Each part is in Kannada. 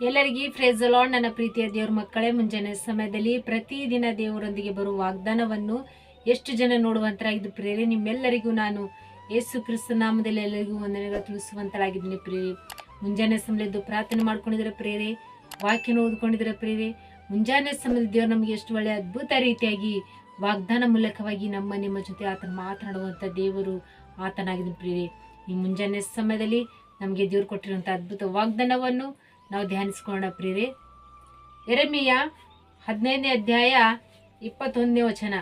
ಎಲ್ಲರಿಗೂ ಫ್ರೇಜ್ ನನ್ನ ಪ್ರೀತಿಯ ದೇವ್ರ ಮಕ್ಕಳೇ, ಮುಂಜಾನೆ ಸಮಯದಲ್ಲಿ ಪ್ರತಿದಿನ ದೇವರೊಂದಿಗೆ ಬರುವ ವಾಗ್ದಾನವನ್ನು ಎಷ್ಟು ಜನ ನೋಡುವಂತರಾಗಿದ್ದು ಪ್ರೇರೆ ನಿಮ್ಮೆಲ್ಲರಿಗೂ ನಾನು ಯೇಸು ಕ್ರಿಸ್ತ ನಾಮದಲ್ಲಿ ಎಲ್ಲರಿಗೂ ವಂದನೆಗಳು ತಿಳಿಸುವಂತರಾಗಿದ್ದೀನಿ ಪ್ರೇರೆ ಮುಂಜಾನೆ ಸಮಯದ್ದು ಪ್ರಾರ್ಥನೆ ಮಾಡ್ಕೊಂಡಿದ್ರೆ ಪ್ರೇರೆ ವಾಕ್ಯನ ಓದ್ಕೊಂಡಿದ್ರೆ ಪ್ರೇರೆ ಮುಂಜಾನೆ ಸಮಯದಲ್ಲಿ ದೇವ್ರು ನಮಗೆ ಎಷ್ಟು ಒಳ್ಳೆಯ ಅದ್ಭುತ ರೀತಿಯಾಗಿ ವಾಗ್ದಾನ ಮೂಲಕವಾಗಿ ನಮ್ಮ, ನಿಮ್ಮ ಜೊತೆ ಆತನ ಮಾತನಾಡುವಂಥ ದೇವರು ಆತನಾಗಿದ್ದು ಪ್ರೇರೆ ಈ ಮುಂಜಾನೆ ಸಮಯದಲ್ಲಿ ನಮಗೆ ದೇವ್ರು ಕೊಟ್ಟಿರುವಂಥ ಅದ್ಭುತ ವಾಗ್ದಾನವನ್ನು ನಾವು ಧ್ಯಾನಿಸ್ಕೊಳ್ಳೋಣ ಪ್ರೀರಿ ಎರೆಮಿಯ ಹದಿನೈದನೇ ಅಧ್ಯಾಯ ಇಪ್ಪತ್ತೊಂದನೇ ವಚನ.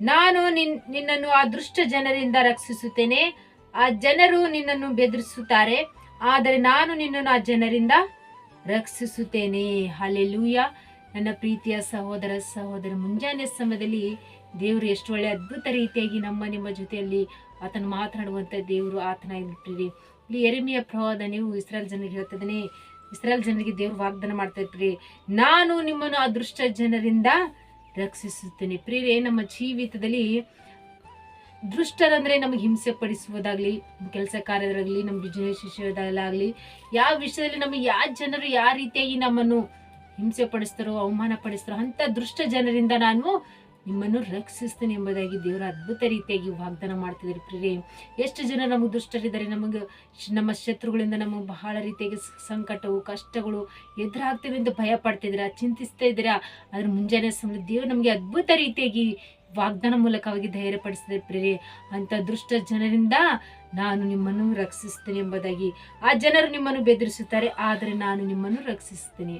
ನಾನು ನಿನ್, ನಿನ್ನನ್ನು ಆ ದುಷ್ಟ ಜನರಿಂದ ರಕ್ಷಿಸುತ್ತೇನೆ. ಆ ಜನರು ನಿನ್ನನ್ನು ಬೆದರಿಸುತ್ತಾರೆ. ಆದರೆ ನಾನು ನಿನ್ನನ್ನು ಆ ಜನರಿಂದ ರಕ್ಷಿಸುತ್ತೇನೆ. ಹಾಲೆಲೂಯ ನನ್ನ ಪ್ರೀತಿಯ ಸಹೋದರ ಸಹೋದರ ಮುಂಜಾನೆ ಸಮಯದಲ್ಲಿ ದೇವರು ಎಷ್ಟು ಒಳ್ಳೆ ಅದ್ಭುತ ರೀತಿಯಾಗಿ ನಮ್ಮ ನಿಮ್ಮ ಜೊತೆಯಲ್ಲಿ ಆತನು ಮಾತನಾಡುವಂಥ ದೇವರು ಆತನ ಇರ್ತೀರಿ ಇಲ್ಲಿ ಎರಿಮಿಯ ಪ್ರವಾದ ನೀವು ಇಸ್ರೇಲ್ ಜನರಿಗೆ ಹೇಳ್ತಿದ್ದೀನಿ. ಇಸ್ರೇಲ್ ಜನರಿಗೆ ದೇವ್ರು ವಾಗ್ದಾನ ಮಾಡ್ತಾ ಇರ್ತೀರಿ. ನಾನು ನಿಮ್ಮನ್ನು ಅದೃಷ್ಟ ದುಷ್ಟ ಜನರಿಂದ ರಕ್ಷಿಸುತ್ತೇನೆ. ಪ್ರಿಯರೇ, ನಮ್ಮ ಜೀವಿತದಲ್ಲಿ ದುಷ್ಟರಂದ್ರೆ ನಮಗೆ ಹಿಂಸೆ ಪಡಿಸುವುದಾಗ್ಲಿ ಕೆಲಸ ಕಾರ್ಯದಾಗಲಿ ನಮ್ಮ ಬಿಸ್ನೆಸ್ ವಿಷಯದಲ್ಲಾಗಲಿ ಯಾವ ವಿಷಯದಲ್ಲಿ ನಮಗೆ ಯಾವ ಜನರು ಯಾವ ರೀತಿಯಾಗಿ ನಮ್ಮನ್ನು ಹಿಂಸೆ ಪಡಿಸ್ತಾರೋ, ಅವಮಾನ ಪಡಿಸ್ತಾರೋ ಅಂತ ದುಷ್ಟ ಜನರಿಂದ ನಾನು ನಿಮ್ಮನ್ನು ರಕ್ಷಿಸ್ತೇನೆ ಎಂಬುದಾಗಿ ದೇವರ ಅದ್ಭುತ ರೀತಿಯಾಗಿ ವಾಗ್ದಾನ ಮಾಡ್ತಿದ್ದಾರೆ ಪ್ರಿಯರೇ. ಎಷ್ಟು ಜನ ನಮಗೆ ದುಷ್ಟರಿದ್ದಾರೆ, ನಮಗೆ ನಮ್ಮ ಶತ್ರುಗಳಿಂದ ನಮಗೆ ಬಹಳ ರೀತಿಯಾಗಿ ಸಂಕಟವು, ಕಷ್ಟಗಳು ಎದುರಾಗ್ತದೆ ಅಂತ ಭಯ ಪಡ್ತಿದ್ದೀರಾ, ಚಿಂತಿಸ್ತಾ ಇದ್ದೀರಾ? ಅದ್ರ ಮುಂಜಾನೆ ಸಮಯ ದೇವರು ನಮಗೆ ಅದ್ಭುತ ರೀತಿಯಾಗಿ ವಾಗ್ದಾನ ಮೂಲಕವಾಗಿ ಧೈರ್ಯಪಡಿಸಿದೆ ಪ್ರಿಯರೇ. ಅಂತ ದುಷ್ಟ ಜನರಿಂದ ನಾನು ನಿಮ್ಮನ್ನು ರಕ್ಷಿಸ್ತೇನೆ ಎಂಬುದಾಗಿ. ಆ ಜನರು ನಿಮ್ಮನ್ನು ಬೆದರಿಸುತ್ತಾರೆ, ಆದರೆ ನಾನು ನಿಮ್ಮನ್ನು ರಕ್ಷಿಸ್ತೇನೆ.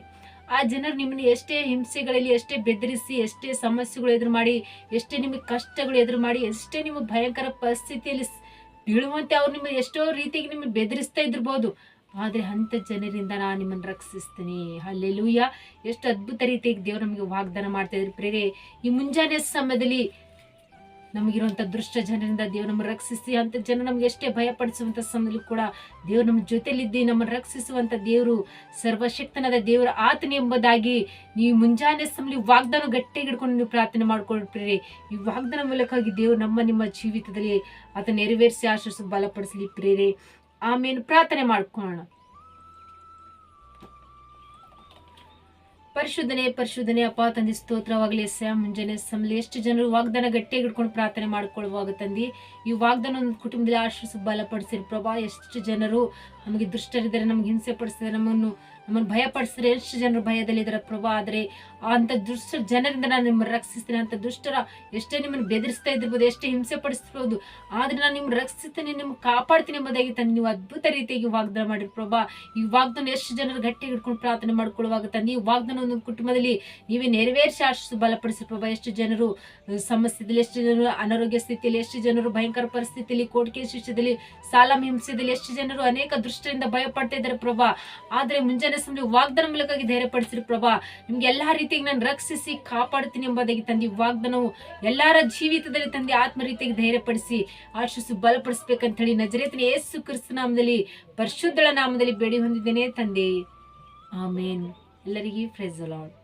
ಆ ಜನರು ನಿಮ್ಮನ್ನು ಎಷ್ಟೇ ಹಿಂಸೆಗಳಲ್ಲಿ, ಎಷ್ಟೇ ಬೆದರಿಸಿ, ಎಷ್ಟೇ ಸಮಸ್ಯೆಗಳು ಎದುರು ಮಾಡಿ, ಎಷ್ಟೇ ನಿಮಗೆ ಕಷ್ಟಗಳು ಎದುರು ಮಾಡಿ, ಎಷ್ಟೇ ನಿಮ್ಮ ಭಯಂಕರ ಪರಿಸ್ಥಿತಿಯಲ್ಲಿ ಬೀಳುವಂತೆ ಅವ್ರು ನಿಮ್ಮ ಎಷ್ಟೋ ರೀತಿಗೆ ನಿಮ್ಮನ್ನು ಬೆದರಿಸ್ತಾ ಇದ್ರಬಹುದು ಆದರೆ ಅಂಥ ಜನರಿಂದ ನಾನು ನಿಮ್ಮನ್ನು ರಕ್ಷಿಸ್ತೀನಿ. ಅಲ್ಲೆಲ್ಲೂಯ್ಯ ಎಷ್ಟು ಅದ್ಭುತ ರೀತಿಯಾಗಿ ದೇವರು ನಮಗೆ ವಾಗ್ದಾನ ಮಾಡ್ತಾ ಇದ್ರು. ಪ್ರೇರೆ, ಈ ಮುಂಜಾನೆ ಸಮಯದಲ್ಲಿ ನಮಗಿರುವಂಥ ದುಷ್ಟ ಜನರಿಂದ ದೇವ್ರ ನಮ್ಮನ್ನು ರಕ್ಷಿಸಿ ಅಂತ ಜನ ನಮ್ಗೆ ಎಷ್ಟೇ ಭಯಪಡಿಸುವಂಥ ಸಮಯದಲ್ಲೂ ಕೂಡ ದೇವ್ರು ನಮ್ಮ ಜೊತೆಲಿದ್ದು ನಮ್ಮನ್ನು ರಕ್ಷಿಸುವಂಥ ದೇವರು, ಸರ್ವಶಕ್ತನಾದ ದೇವರ ಆತನೇ ಎಂಬುದಾಗಿ ನೀವು ಮುಂಜಾನೆ ಸಮಯ ವಾಗ್ದಾನ ಗಟ್ಟಿಗೆ ಹಿಡ್ಕೊಂಡು ನೀವು ಪ್ರಾರ್ಥನೆ ಮಾಡ್ಕೊಳ್ಬಿಡ್ರಿ ಈ ವಾಗ್ದಾನ ಮೂಲಕವಾಗಿ ದೇವರು ನಮ್ಮ ನಿಮ್ಮ ಜೀವಿತದಲ್ಲಿ ಅದನ್ನು ನೆರವೇರಿಸಿ ಆಶ್ರಸ ಬಲಪಡಿಸಲಿ, ಪ್ರೇರೆ. ಆಮೇಲೆ ಪ್ರಾರ್ಥನೆ ಮಾಡ್ಕೊಳ್ಳೋಣ. ಪರಿಶುದ್ಧನೆ ಪರಿಶುದ್ಧನೆ, ಅಪ್ಪ, ತಂದೆ, ಸ್ತೋತ್ರವಾಗಲಿ. ಎಸ್ಸ ಮುಂಜಾನೆ ಸಮಲಿ ಎಷ್ಟು ಜನರು ವಾಗ್ದಾನ ಗಟ್ಟಿಯಾಗಿ ಹಿಡ್ಕೊಂಡು ಪ್ರಾರ್ಥನೆ ಮಾಡ್ಕೊಳ್ಳುವಾಗ ತಂದಿ, ಈ ವಾಗ್ದಾನ ಒಂದು ಕುಟುಂಬದಲ್ಲಿ ಆಶ್ರಸ ಬಲಪಡಿಸಿರಿ. ಪ್ರಭಾ, ಎಷ್ಟು ಜನರು ನಮಗೆ ದುಷ್ಟರಿದ್ದಾರೆ, ನಮ್ಗೆ ಹಿಂಸೆ ಪಡಿಸಿದ್ದಾರೆ ನಮ್ಮನ್ನು ನಮ್ಮನ್ನು ಭಯಪಡಿಸಿದ್ರೆ ಎಷ್ಟು ಜನರು ಭಯದಲ್ಲಿದ್ದಾರೆ ಪ್ರಭಾ, ಆದರೆ ಅಂತ ದುಷ್ಟ ಜನರಿಂದ ನಾನು ನಿಮ್ಮನ್ನು ರಕ್ಷಿಸ್ತೇನೆ. ಅಂತ ದುಷ್ಟರ ಎಷ್ಟೇ ನಿಮ್ಮನ್ನು ಬೆದರಿಸ್ತಾ ಇದ್ದಿರ್ಬೋದು, ಎಷ್ಟೇ ಹಿಂಸೆ ಪಡಿಸ್ಬೋದು ಆದರೆ ನಾನು ನಿಮ್ಮನ್ನು ರಕ್ಷಿಸ್ತೇನೆ ನಿಮ್ಗೆ ಕಾಪಾಡ್ತೀನಿ ಎಂಬುದಾಗಿ ತಂದು ನೀವು ಅದ್ಭುತ ರೀತಿಯಾಗಿ ವಾಗ್ದಾನ ಮಾಡಿರಿ ಪ್ರಭಾ. ಈ ವಾಗ್ದಾನ ಎಷ್ಟು ಜನರು ಗಟ್ಟಿ ಹಿಡ್ಕೊಂಡು ಪ್ರಾರ್ಥನೆ ಮಾಡ್ಕೊಳ್ಳುವಾಗ ತಂದು ಈ ವಾಗ್ದಾನ ಒಂದು ಕುಟುಂಬದಲ್ಲಿ ನೀವೇ ನೆರವೇರಿಸಿ ಆಶಿಸು ಬಲಪಡಿಸಿ ಪ್ರಭಾ. ಎಷ್ಟು ಜನರು ಸಮಸ್ಯೆದಲ್ಲಿ, ಎಷ್ಟು ಜನರು ಅನಾರೋಗ್ಯ ಸ್ಥಿತಿಯಲ್ಲಿ, ಎಷ್ಟು ಜನರು ಭಯಂಕರ ಪರಿಸ್ಥಿತಿಯಲ್ಲಿ ಕೋಟಿಕೆ ಶಿಷ್ಟದಲ್ಲಿ ಸಾಲ ಹಿಂಸೆಯಲ್ಲಿ ಎಷ್ಟು ಜನರು ಅನೇಕ ಅಷ್ಟರಿಂದ ಭಯ ಪಡ್ತಾ ಇದ್ದಾರೆ ಪ್ರಭಾ. ಆದರೆ ಮುಂಜಾನೆ ಸಮಯ ವಾಗ್ದಾನ ಧೈರ್ಯ ಪಡಿಸಿದ್ರು ಪ್ರಭಾ. ನಿಮ್ಗೆ ಎಲ್ಲಾ ರೀತಿಯಾಗಿ ನಾನು ರಕ್ಷಿಸಿ ಕಾಪಾಡ್ತೀನಿ ಎಂಬುದಾಗಿ ತಂದೆ ವಾಗ್ದಾನವು ಎಲ್ಲರ ಜೀವಿತದಲ್ಲಿ ತಂದೆ ಆತ್ಮ ರೀತಿಯಾಗಿ ಧೈರ್ಯಪಡಿಸಿ ಆಶಿಸಿ ಬಲಪಡಿಸ್ಬೇಕಂತ ಹೇಳಿ ನಜರೇತನ ಯೇಸು ಕ್ರಿಸ್ತ ನಾಮದಲ್ಲಿ ಪರಿಶುದ್ಧಳ ನಾಮದಲ್ಲಿ ಬೇಡಿ ಹೊಂದಿದ್ದೇನೆ ತಂದೆ. ಆಮೇನ್. ಎಲ್ಲರಿಗೆ ಫ್ರೆಸ್ ಅಲಾಡ್